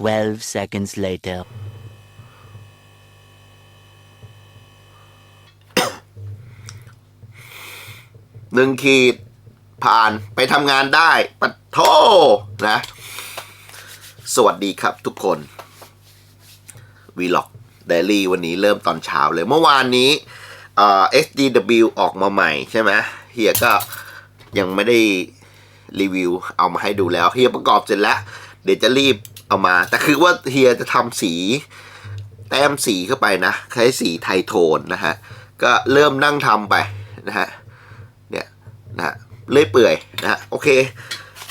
12 seconds later. หนึ่งขีดผ่านไปทำงานได้ปะโทนะ สวัสดีครับทุกคนวีล็อกเดลี่วันนี้เริ่มตอนเช้าเลยเมื่อวานนี้เอ่อ SDW ออกมาใหม่ใช่ไหมเฮียก็ยังไม่ได้รีวิวเอามาให้ดูแล้วเฮียประกอบเสร็จแล้ว เดี๋ยวจะรีบ เอามา แต่คือว่าเฮียจะทำสีแต้มสีเข้าไปนะใช้สีไทโทนนะฮะ ก็เริ่มนั่งทำไปนะฮะ เนี่ยนะฮะเลื่อยเปื่อยนะฮะ โอเค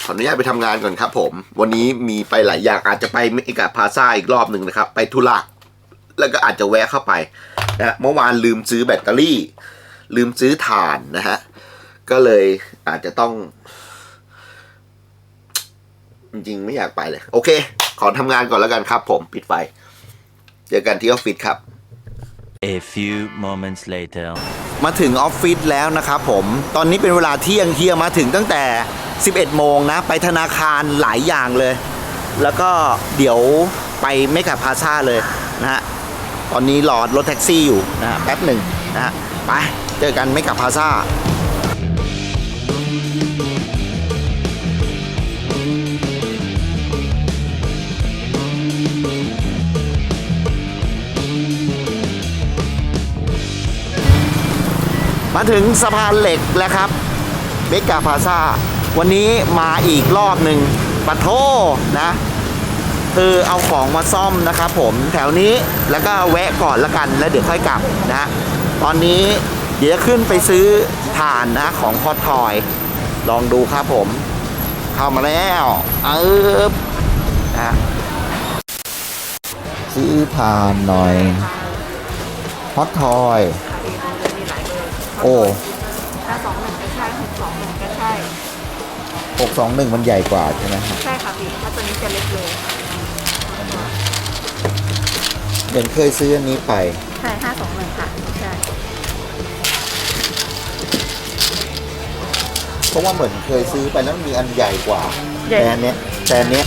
ขออนุญาตไปทำงานก่อนครับผม วันนี้มีไปหลายอย่างอาจจะไปเมกาพาซาอีกรอบหนึ่งนะครับ ไปธุระแล้วก็อาจจะแวะเข้าไปนะเมื่อวานลืมซื้อแบตเตอรี่ ลืมซื้อถ่านนะฮะ ก็เลยอาจจะต้อง จริงๆไม่อยากไปเลย โอเค ขอทำงานก่อนแล้วกันครับผมปิดไฟ เจอกันที่ออฟฟิศครับ A few moments later. มาถึงออฟฟิศแล้วนะครับผม ตอนนี้เป็นเวลาเที่ยงเที่ยงมาถึงตั้งแต่ 11 โมงนะ ไปธนาคารหลายอย่างเลย แล้วก็เดี๋ยวไปเมกะพาซาเลยนะฮะ ตอนนี้รอรถแท็กซี่อยู่นะฮะแป๊บหนึ่งนะฮะ ไป เจอกันเมกะพาซา มาถึงสะพานเหล็กแล้วครับเมกกาพาซาวันนี้มาอีกรอบหนึ่งปะโทนะ คือเอาของมาซ่อมนะครับผมแถวนี้แล้วก็แวะก่อนละกันแล้วเดี๋ยวค่อยกลับนะตอนนี้เดี๋ยวขึ้นไปซื้อถ่านนะของพอทอย ลองดูครับผม เข้ามาแล้วเออนะซื้อถ่านหน่อยฮอตทอย โอ้ ถ้าสองหนึ่งก็ใช่หกสองหนึ่งก็ใช่ 621 มันใหญ่กว่าใช่ไหมครับใช่ค่ะพี่ถ้าตัวนี้จะเล็กเลยเห็นเคยซื้ออันนี้ไป ใช่ห้าสองหนึ่งค่ะใช่เพราะว่าเหมือนเคยซื้อไปแล้วมันมีอันใหญ่กว่าใหญ่แต่อันเนี้ยแต่อันเนี้ย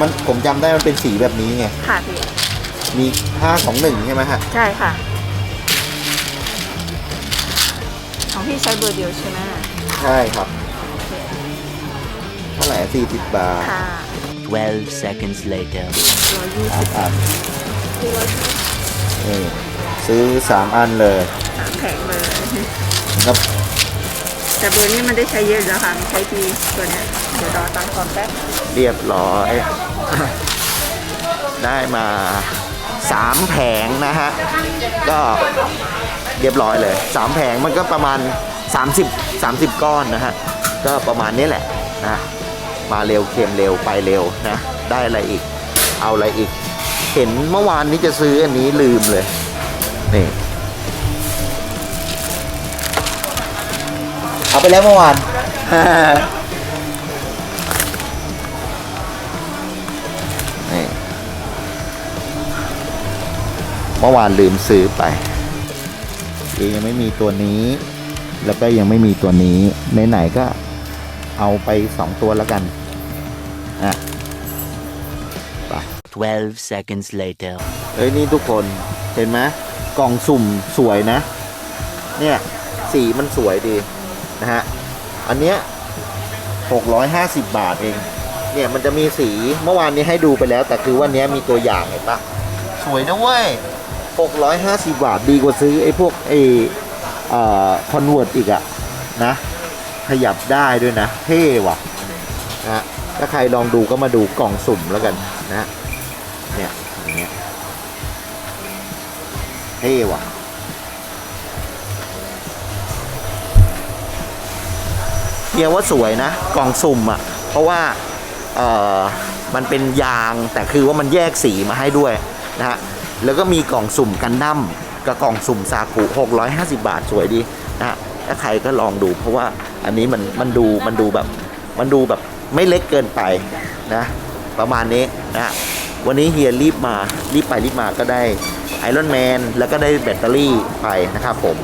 มันผมจำได้มันเป็นสีแบบนี้ไง ค่ะพี่มีห้าของหนึ่งใช่ไหมฮะ ใช่ค่ะ พี่ใช้เบอร์เดียวใช่ไหมใช่ครับเท่าไหร่สี่สิบบาทค่ะ12 seconds later. ร้อยยี่สาสิมบอันที่ร้อยยี่สิบนี่ซื้อสามอันเลยสามแผงเลยครับแต่เบอร์นี้มันได้ใช้เยอะอยู่แล้วค่ะมันใช้ทีตัวเนี้ยเดี๋ยวรอตังค์ก่อนแป๊บเรียบร้อย ได้มาสามแผงนะฮะ ก็ เรียบร้อยเลยสามแผงมันก็ประมาณ 30 30 ก้อนนะฮะ ก็ประมาณนี้แหละนะ มาเร็วเค็มเร็วไปเร็วนะ ได้อะไรอีก เอาอะไรอีก เห็นเมื่อวานนี้จะซื้ออันนี้ลืมเลย นี่ เอาไปแล้วเมื่อวาน นี่ เมื่อวานลืมซื้อไป ยังไม่มีตัวนี้ แล้วก็ยังไม่มีตัวนี้ไหนๆก็เอาไปสองตัวแล้วกันอะไป12 seconds later. เอ้ยนี่ทุกคนเห็นไหมกล่องสุ่มสวยนะ เนี่ย สีมันสวยดี นะฮะ อันเนี้ย650 บาทเอง เนี่ยมันจะมีสีเมื่อวานนี้ให้ดูไปแล้ว แต่คือวันนี้มีตัวอย่างเห็นปะสวยนะเว้ย 650 บาทดีกว่าซื้อไอ้พวกไอ้คอนเวิร์ตอีกอะนะ ขยับได้ด้วยนะ เท่ว่ะนะถ้าใครลองดูก็มาดูกล่องสุ่มแล้วกันนะเนี่ยอย่างเงี้ยเท่ว่ะเฮียว่าสวยนะ กล่องสุ่มอะ เพราะว่าเออมันเป็นยางแต่คือว่ามันแยกสีมาให้ด้วยนะฮะ แล้วก็มีกล่องสุ่มกันดั้มกับกล่องสุ่มซากุ650 บาทสวยดีนะถ้าใครก็ลองดู เพราะว่าอันนี้มันมันดูมันดูแบบมันดูแบบไม่เล็กเกินไปนะประมาณนี้นะวันนี้เฮียรีบมารีบไปรีบมาก็ได้ไอรอนแมนแล้วก็ได้แบตเตอรี่ไปนะครับผม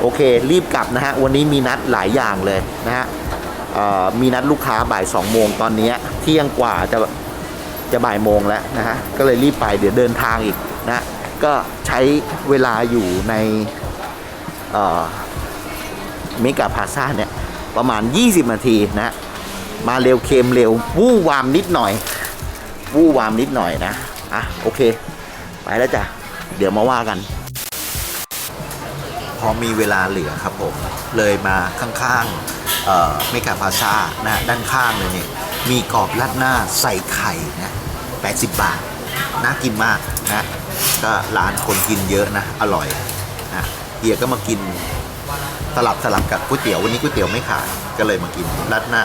โอเครีบกลับนะฮะ วันนี้มีนัดหลายอย่างเลยนะฮะมีนัดลูกค้าบ่าย2โมงตอนนี้เที่ยงกว่าจะจะบ่ายโมงแล้วนะฮะ ก็เลยรีบไปเดี๋ยวเดินทางอีก นะก็ใช้เวลาอยู่ในเมกาพาซาเนี่ยประมาณ 20 นาทีนะมาเร็วเค็มเร็ว วู่วามนิดหน่อย วู่วามนิดหน่อยนะ อะ โอเค ไปแล้วจ้ะ เดี๋ยวมาว่ากัน พอมีเวลาเหลือครับผม เลยมาข้างๆเอ่อเมกาพาซานะ ด้านข้างเลยเนี่ย มีกรอบราดหน้าใส่ไข่นะ 80 บาท น่ากินมากนะก็ร้านคนกินเยอะนะ อร่อยนะเฮียก็มากินสลับสลับกับก๋วยเตี๋ยววันนี้ก๋วยเตี๋ยวไม่ขายก็เลยมากินราดหน้า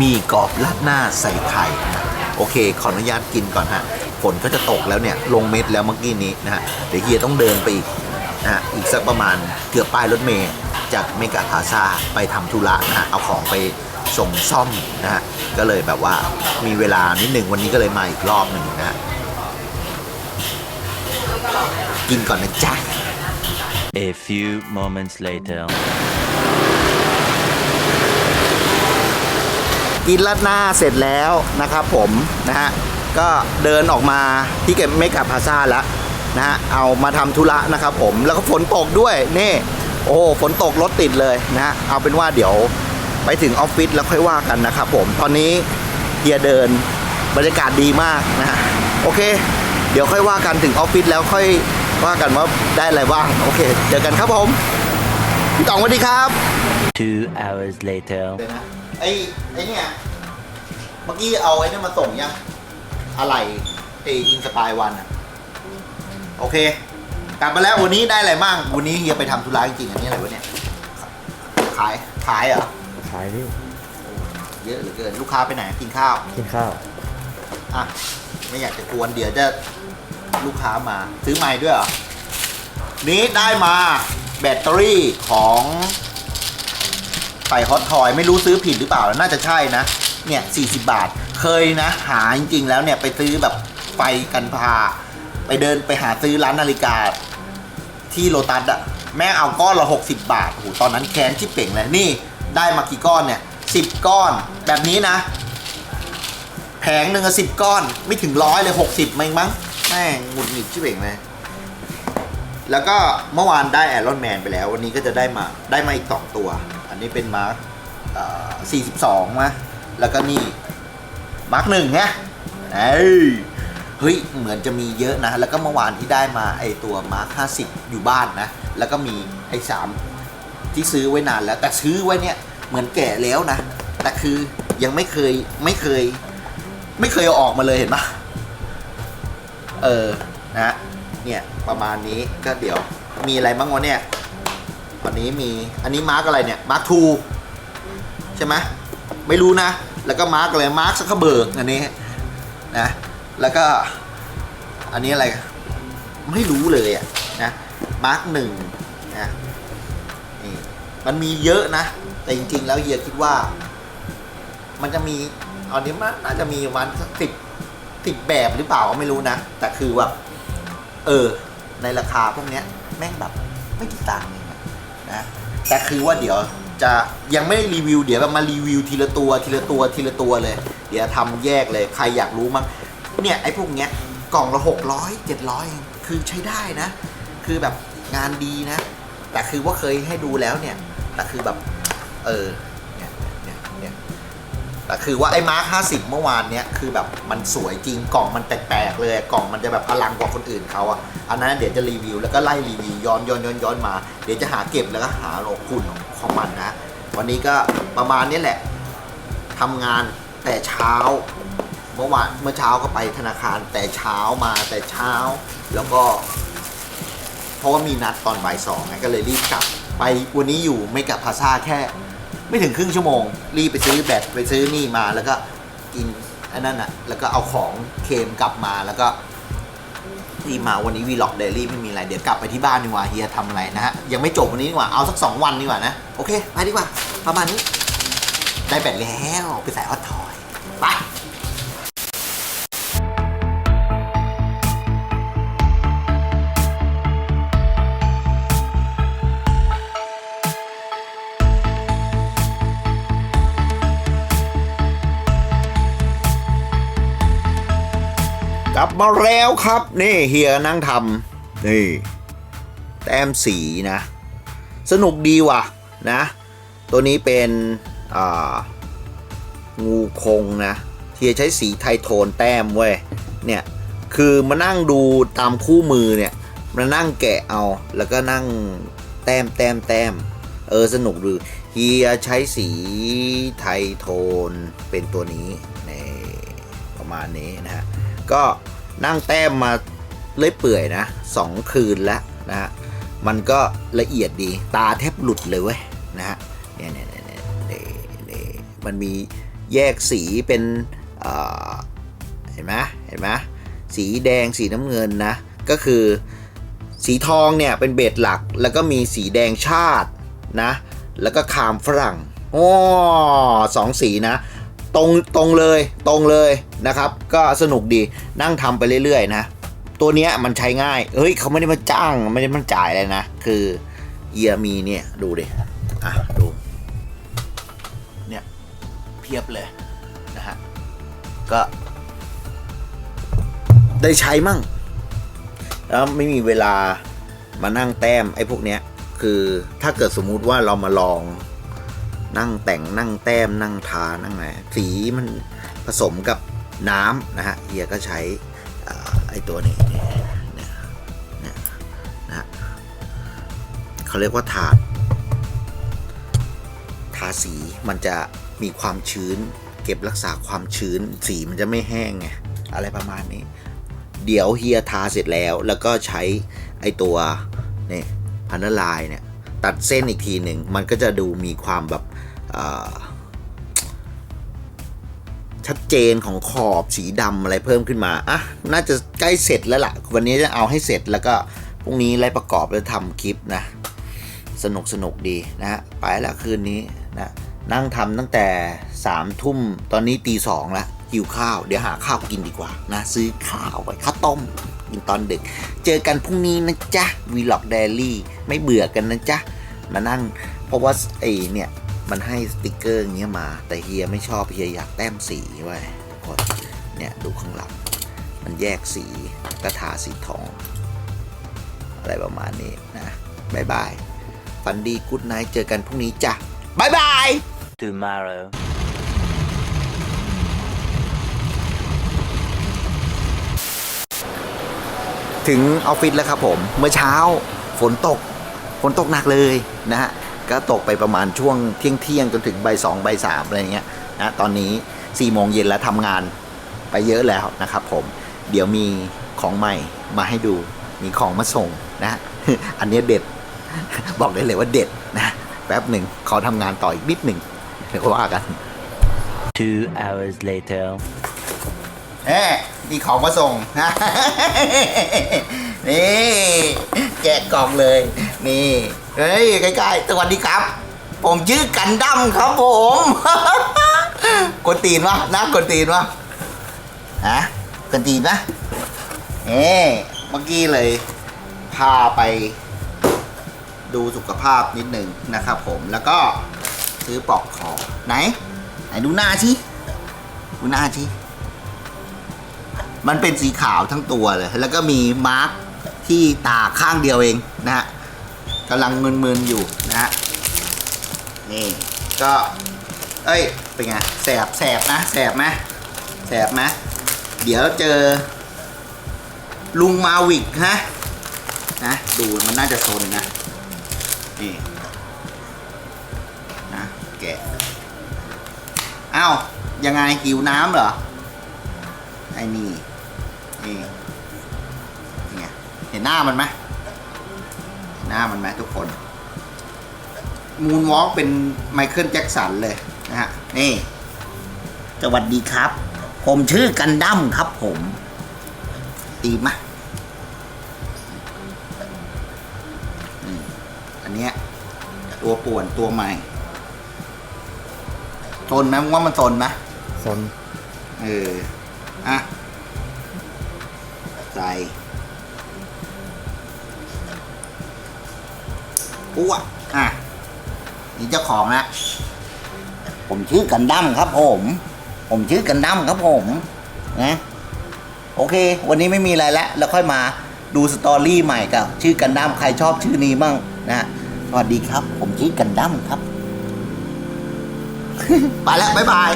มีกรอบราดหน้าใส่ไข่นะโอเค ขออนุญาตกินก่อนฮะฝนก็จะตกแล้วเนี่ย ลงเม็ดแล้วเมื่อกี้นี้นะฮะเดี๋ยวเฮียต้องเดินไปอีกนะฮะอีกสักประมาณเกือบป้ายรถเมย์จากเมกาพาซาไปทำธุระนะฮะเอาของไป ส่งซ่อมนะฮะก็เลยแบบว่ามีเวลานิดหนึ่งวันนี้ก็เลยมาอีกรอบหนึ่งนะฮะกินก่อนนะจ๊ะ A few moments later. กินราดหน้าเสร็จแล้วนะครับผมนะฮะก็เดินออกมาที่เก็บเมกะพาซาแล้วนะฮะเอามาทำธุระนะครับผมแล้วก็ฝนตกด้วยนี่โอ้โหฝนตกรถติดเลยนะฮะเอาเป็นว่าเดี๋ยว ไปถึงออฟฟิศแล้วค่อยว่ากันนะครับผมตอนนี้เฮียเดินบรรยากาศดีมากนะฮะโอเค เดี๋ยวค่อยว่ากันถึงออฟฟิศแล้วค่อยว่ากันว่าได้อะไรบ้างโอเค เจอกันครับผมพี่ต๋องสวัสดีครับ Two hours later. เลยนะไอ้ไอ้เนี่ยเมื่อกี้เอาไอ้นี่มาส่งยังอะไรไอ้อินสปายวันอะโอเค กลับมาแล้ววันนี้ได้อะไรบ้างวันนี้เฮียไปทำธุระจริงๆอันนี้อะไรวะเนี่ยขายขายเหรอ ขายพี่เยอะเหลือเกินลูกค้าไปไหนกินข้าวกินข้าวอะไม่อยากจะกวนเดี๋ยวจะลูกค้ามา ซื้อใหม่ด้วยเหรอ นี้ได้มาแบตเตอรี่ของไฟฮอตทอยไม่รู้ซื้อผิดหรือเปล่า น่าจะใช่นะ เนี่ย 40 บาท เคยนะ หาจริงๆแล้วเนี่ย ไปซื้อแบบไฟกันพา ไปเดินไปหาซื้อร้านนาฬิกา ที่โลตัสอะแม่งเอาก้อนละ 60 บาทโอ้โหตอนนั้นแค้นชิบเป่งเลยนี่ ได้มากี่ก้อนเนี่ย10ก้อน แบบนี้นะ แผงหนึ่งสิบก้อน ไม่ถึงร้อยเลยหกสิบมั้งมั้งแม่งหงุดหงิดชิบเองเลยแล้วก็เมื่อวานได้แอรอนแมนไปแล้ว วันนี้ก็จะได้มาได้มาอีกสองตัว อันนี้เป็นมาร์คสี่สิบสองนะแล้วก็นี่มาร์คหนึ่งไงเอ้ยเฮ้ย เหมือนจะมีเยอะนะ แล้วก็เมื่อวานที่ได้มาไอตัวมาร์คห้าสิบอยู่บ้านนะ แล้วก็มีไอสาม ที่ซื้อไว้นานแล้ว แต่ซื้อไว้เนี่ยเหมือนแก่แล้วนะ แต่คือยังไม่เคยไม่เคย ไม่เคยเอาออกมาเลยเห็นปะเออนะเนี่ยประมาณนี้ก็เดี๋ยวมีอะไรบ้างวะเนี่ยวันนี้มีอันนี้มาร์กอะไรเนี่ยมาร์กทูใช่ไหมไม่รู้นะ แล้วก็มาร์กอะไรมาร์กซักเบิร์กอันนี้นะแล้วก็อันนี้อะไรไม่รู้เลยอะนะมาร์กหนึ่ง มันมีเยอะนะ แต่จริง ๆ แล้วเฮียคิดว่า มันจะมีอันนี้มันน่าจะมีประมาณสิบสิบแบบหรือเปล่าก็ไม่รู้นะ แต่คือว่า เออ ในราคาพวกเนี้ย แม่งแบบไม่กี่ตังค์เองอะนะแต่คือว่าเดี๋ยวจะยังไม่ได้รีวิวเดี๋ยวมารีวิวทีละตัวทีละตัวทีละตัวเลย เดี๋ยวทำแยกเลย ใครอยากรู้มั้งเนี่ยไอ้พวกเนี้ยกล่องละหกร้อยเจ็ดร้อยคือใช้ได้นะ คือแบบงานดีนะ แต่คือว่าเคยให้ดูแล้วเนี่ย แต่คือแบบ เออ เนี่ยเนี่ยเนี่ยแต่คือว่าไอ้มาร์คห้าสิบเมื่อวานเนี้ยคือแบบมันสวยจริงกล่องมันแปลกๆเลยกล่องมันจะแบบอลังกว่าคนอื่นเขาอะอันนั้นเดี๋ยวจะรีวิวแล้วก็ไล่รีวิวย้อนย้อนย้อนย้อนมา เดี๋ยวจะหาเก็บแล้วก็หาโลคุณของของมันนะ วันนี้ก็ประมาณนี้แหละทำงานแต่เช้าเมื่อวานเมื่อเช้าก็ไปธนาคารแต่เช้ามาแต่เช้าแล้วก็ เพราะว่ามีนัดตอนบ่ายสองไงก็เลยรีบกลับ ไปวันนี้อยู่ไม่กับพาซาแค่ ไม่ถึงครึ่งชั่วโมง รีบไปซื้อแบตไปซื้อนี่มาแล้วก็กินอันนั้นอะ แล้วก็เอาของเคมกลับมาแล้วก็รีมาวันนี้วีล็อกเดลี่ไม่มีอะไร เดี๋ยวกลับไปที่บ้านดีกว่าเฮียทำอะไรนะฮะ ยังไม่จบวันนี้ดีกว่า เอาสักสองวันดีกว่านะ โอเค ไปดีกว่า ประมาณนี้ ได้แบตแล้ว ไปใส่ฮอตทอย ไป กลับมาแล้วครับ นี่เฮียนั่งทำนี่แต้มสีนะ สนุกดีว่ะนะ ตัวนี้เป็นงูคงนะเฮียใช้สีไทโทนแต้มเว้ยเนี่ยคือมานั่งดูตามคู่มือเนี่ยมานั่งแกะเอาแล้วก็นั่งแต้มแต้มแต้มเออสนุกดูเฮียใช้สีไทโทนเป็นตัวนี้ในประมาณนี้นะฮะก็ นั่งแต้มมาเลื่อยเปื่อยนะสองคืนแล้วนะฮะมันก็ละเอียดดีตาแทบหลุดเลยเว้ยนะฮะเนี่ยเนี่ยเนี่ยเนี่ยมันมีแยกสีเป็นเอ่อเห็นไหมเห็นไหมสีแดงสีน้ำเงินนะ ก็คือสีทองเนี่ยเป็นเบสหลักแล้วก็มีสีแดงชาตินะ แล้วก็คามฝรั่งอ๋อสองสีนะ ตรงตรงเลยตรงเลยนะครับ ก็สนุกดีนั่งทำไปเรื่อยๆนะ ตัวเนี้ยมันใช้ง่ายเฮ้ยเขาไม่ได้มาจ้างไม่ได้มาจ่ายเลยนะ คือเอียมีเนี่ยดูดิอะดูเนี่ยเพียบเลยนะฮะก็ ได้ใช้มั่ง แล้วไม่มีเวลามานั่งแต้มไอ้พวกเนี้ยคือถ้าเกิดสมมุติว่าเรามาลอง นั่งแต่งนั่งแต้มนั่งทานั่งไหนสีมันผสมกับน้ำนะฮะเฮียก็ใช้ไอตัวนี้เนี่ยเนี่ยนะฮะเขาเรียกว่าถาดทาสีมันจะมีความชื้น เก็บรักษาความชื้น สีมันจะไม่แห้งไงอะไรประมาณนี้ เดี๋ยวเฮียทาเสร็จแล้วแล้วก็ใช้ไอตัวนี่พันธลายเนี่ย ตัดเส้นอีกทีหนึ่ง มันก็จะดูมีความแบบชัดเจนของขอบสีดำอะไรเพิ่มขึ้นมาอะน่าจะใกล้เสร็จแล้วล่ะ วันนี้จะเอาให้เสร็จแล้วก็พรุ่งนี้ไล่ประกอบแล้วทำคลิปนะ สนุกสนุกดีนะฮะไปล้วคืนนี้นะนั่งทำตั้งแต่สามทุ่มตอนนี้ตีสองละหิวข้าว เดี๋ยวหาข้าวกินดีกว่านะ ซื้อข้าวไว้ข้าวต้ม ตอนดึก เจอกันพรุ่งนี้นะจ๊ะวีล็อกเดลี่ไม่เบื่อกันนะจ๊ะ มานั่ง เพราะว่าไอเนี่ยมันให้สติกเกอร์อย่างเงี้ยมา แต่เฮียไม่ชอบเฮียอยากแต้มสีไว้ทุกคนเนี่ยดูข้างหลัง มันแยกสีกระทาสีทอง อะไรประมาณนี้นะบายบายฝันดีกู๊ดไนท์เจอกันพรุ่งนี้จ้ะบายบาย Tomorrow. ถึงออฟฟิศแล้วครับผม เมื่อเช้าฝนตก ฝนตกหนักเลยนะฮะ ก็ตกไปประมาณช่วงเที่ยงเที่ยงๆจนถึงบ่ายสองบ่ายสามอะไรเงี้ยนะตอนนี้4ี่โมงเย็นแล้วทำงานไปเยอะแล้วนะครับผม เดี๋ยวมีของใหม่มาให้ดู มีของมาส่งนะ อันเนี้ยเด็ด บอกได้เลยว่าเด็ดนะ แป๊บหนึ่งขอทำงานต่ออีกนิดหนึ่งเดี๋ยวว่ากัน Two hours later. เอ๊ มีของมาส่ง นี่แกะกล่องเลย นี่เฮ้ยใกล้ๆสวัสดีครับ ผมชื่อกันดั้มครับผมกดตีนวะนะกดตีนวะฮะกดตีนนะเอ๊เมื่อกี้เลย พาไปดูสุขภาพนิดหนึ่งนะครับผมแล้วก็ซื้อปลอกคอไหน ไหนดูหน้าชิดูหน้าชิ มันเป็นสีขาวทั้งตัวเลย แล้วก็มีมาร์กที่ตาข้างเดียวเองนะฮะกำลังมึนๆอยู่นะฮะนี่ก็เอ้ยเป็นไงแสบแสบนะแสบไหมแสบไหมเดี๋ยวเจอ ลุงมาวิกฮะนะดูมันน่าจะโซนนะนี่นะแกะอ้าวยังไงหิวน้ำเหรอไอ้นี่ นี่เนี่ยเห็นหน้ามันไหมเห็นหน้ามันไหมทุกคนมูนวอล์กเป็นไมเคิลแจ็คสันเลยนะฮะ นี่ สวัสดีครับ ผมชื่อกันดั้มครับผม ตีมะอืมอันเนี้ยตัวป่วนตัวใหม่ทนไหมมึงว่ามันทนไหมสนเออ อะ ใส่อ้วอะ นี่เจ้าของนะผมชื่อกันดั้มครับผม ผมชื่อกันดั้มครับผม นะ โอเค วันนี้ไม่มีอะไรแล้วแล้วค่อยมาดูสตอรี่ใหม่กับ ชื่อกันดั้มใครชอบชื่อนี้มั่งนะสวัสดีครับ ผมชื่อกันดั้มครับ ไปแล้ว บ๊ายบาย